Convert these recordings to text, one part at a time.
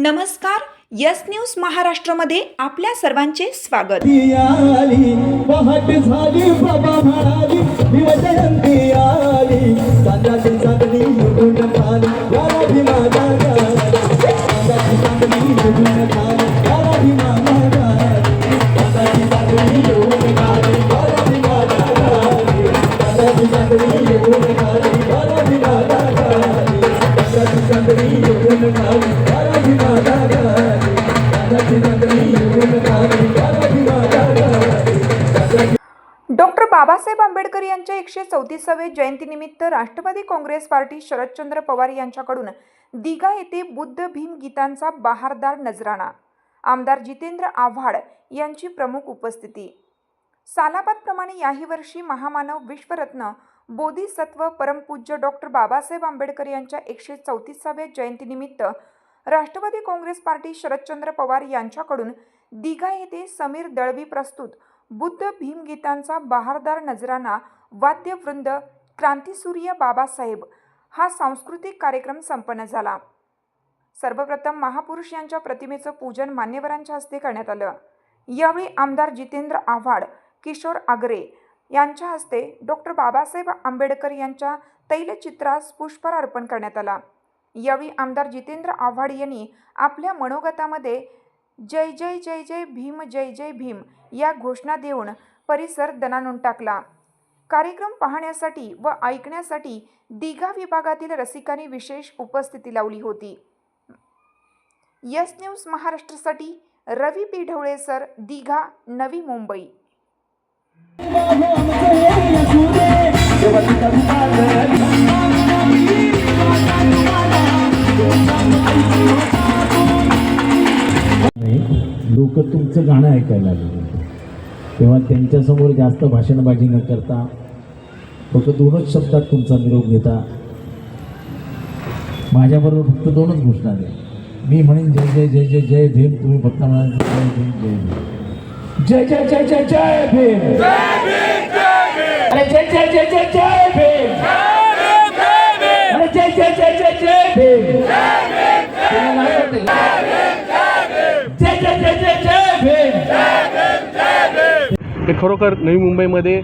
नमस्कार yes news महाराष्ट्रमध्ये आपल्या सर्वांचे स्वागत. ती आली बाबासाहेब आंबेडकर यांच्या एकशे चौतीसावे जयंतीनिमित्त राष्ट्रवादी काँग्रेस पार्टी शरदचंद्र पवार यांच्याकडून दिघा येथे बुद्ध भीम गीतांचा बहारदार नजराणा. आमदार जितेंद्र आव्हाड यांची प्रमुख उपस्थिती. सालाबादप्रमाणे याही वर्षी महामानव विश्वरत्न बोधिसत्व परमपूज्य डॉक्टर बाबासाहेब आंबेडकर यांच्या एकशे चौतीसाव्या जयंतीनिमित्त राष्ट्रवादी काँग्रेस पार्टी शरदचंद्र पवार यांच्याकडून दिघा येथे समीर दळवी प्रस्तुत बुद्ध भीमगीतांचा बहारदार नजराणा वाद्यवृंद क्रांतीसूर्य बाबासाहेब हा सांस्कृतिक कार्यक्रम संपन्न झाला. सर्वप्रथम महापुरुष यांच्या प्रतिमेचं पूजन मान्यवरांच्या हस्ते करण्यात आलं. यावेळी आमदार जितेंद्र आव्हाड किशोर आगरे यांच्या हस्ते डॉक्टर बाबासाहेब आंबेडकर यांच्या तैलचित्रास पुष्पहार अर्पण करण्यात आला. यावेळी आमदार जितेंद्र आव्हाड यांनी आपल्या मनोगतामध्ये जय जय जय जय भीम जय जय भीम या घोषणा देऊन परिसर दणाणून टाकला. कार्यक्रम पाहण्यासाठी व ऐकण्यासाठी दिघा विभागातील रसिकांनी विशेष उपस्थिती लावली होती. यस न्यूज महाराष्ट्रासाठी रवी पिढवळे सर दिघा नवी मुंबई. लोक तुमचं गाणं ऐकायला लागले तेव्हा त्यांच्यासमोर जास्त भाषणबाजी न करता फक्त दोनच शब्दात तुमचा निरोप घेता माझ्याबरोबर फक्त दोनच घोषणा द्या मी म्हणेन जय जय जय जय जय भीम तुम्ही फक्त म्हणाल जय भीम जय भीम जय जय जय जय जय भीम अरे जय जय जय जय जय भीम अरे जय जय जय जय जय भीम ते खरोखर नवी मुंबईमध्ये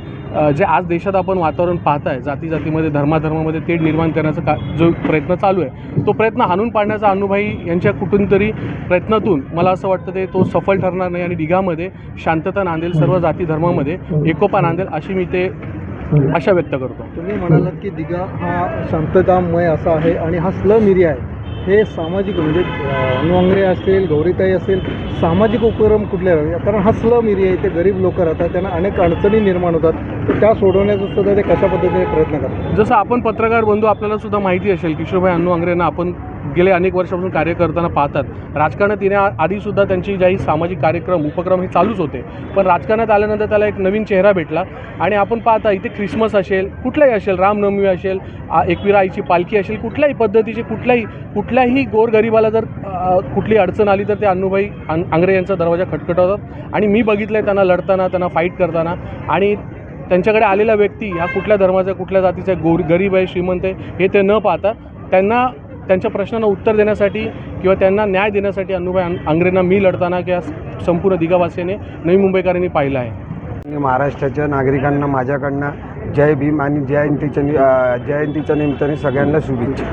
जे आज देशात आपण वातावरण पाहत आहे जाती जातीमध्ये धर्माधर्मामध्ये तेढ निर्माण करण्याचा का जो प्रयत्न चालू आहे तो प्रयत्न हाणून पाडण्याचा अनुभवी यांच्या कुठून तरी प्रयत्नातून मला असं वाटतं ते तो सफल ठरणार नाही. आणि दिघामध्ये शांतता नांदेल सर्व जाती धर्मामध्ये एकोपा नांदेल अशी मी ते आशा व्यक्त करतो. तुम्ही म्हणालात की दिघा हा शांततामय असा आहे आणि हा स्लम एरिया आहे. हे सामाजिक म्हणजे अं, असेल गौरीताई असेल सामाजिक उपक्रम कुठले आहेत? कारण हा स्लम एरिया आहे ते गरीब लोक राहतात त्यांना अनेक अडचणी निर्माण होतात तर त्या सोडवण्याचा सुद्धा ते कशा पद्धतीने प्रयत्न करतात जसं आपण पत्रकार बंधू आपल्याला सुद्धा माहिती असेल किशोरभाई अण्णू आंग्रेंना आपण गेले अनेक वर्षापासून कार्य करताना पाहतात. राजकारणात येण्या आधीसुद्धा त्यांची काही सामाजिक कार्यक्रम उपक्रम हे चालूच होते. पण राजकारणात आल्यानंतर त्याला एक नवीन चेहरा भेटला. आणि आपण पाहता इथे ख्रिसमस असेल कुठलाही असेल रामनवमी असेल एकवीरा एकविरा आईची पालखी असेल कुठल्याही पद्धतीचे कुठल्याही कुठल्याही गोरगरिबाला जर कुठली अडचण आली तर ते अण्णूभाई आंग्रे यांचा दरवाजा खटखटवतात. आणि मी बघितलं आहे त्यांना लढताना त्यांना फाईट करताना. आणि त्यांच्याकडे आलेला व्यक्ती हा कुठल्या धर्माचा कुठल्या जातीचा आहे, गोर गरीब आहे श्रीमंत आहे हे ते न पाहता त्यांना त्यांच्या प्रश्नांना उत्तर देण्यासाठी किंवा त्यांना न्याय देण्यासाठी अण्णूभाई आंग्रेंना मी लढताना किंवा संपूर्ण दिगावासीने नवी मुंबईकरांनी पाहिलं आहे. महाराष्ट्राच्या नागरिकांना माझ्याकडनं जय भीम आणि जयंतीच्या नि- जयंतीच्या निमित्ताने सगळ्यांना शुभेच्छा.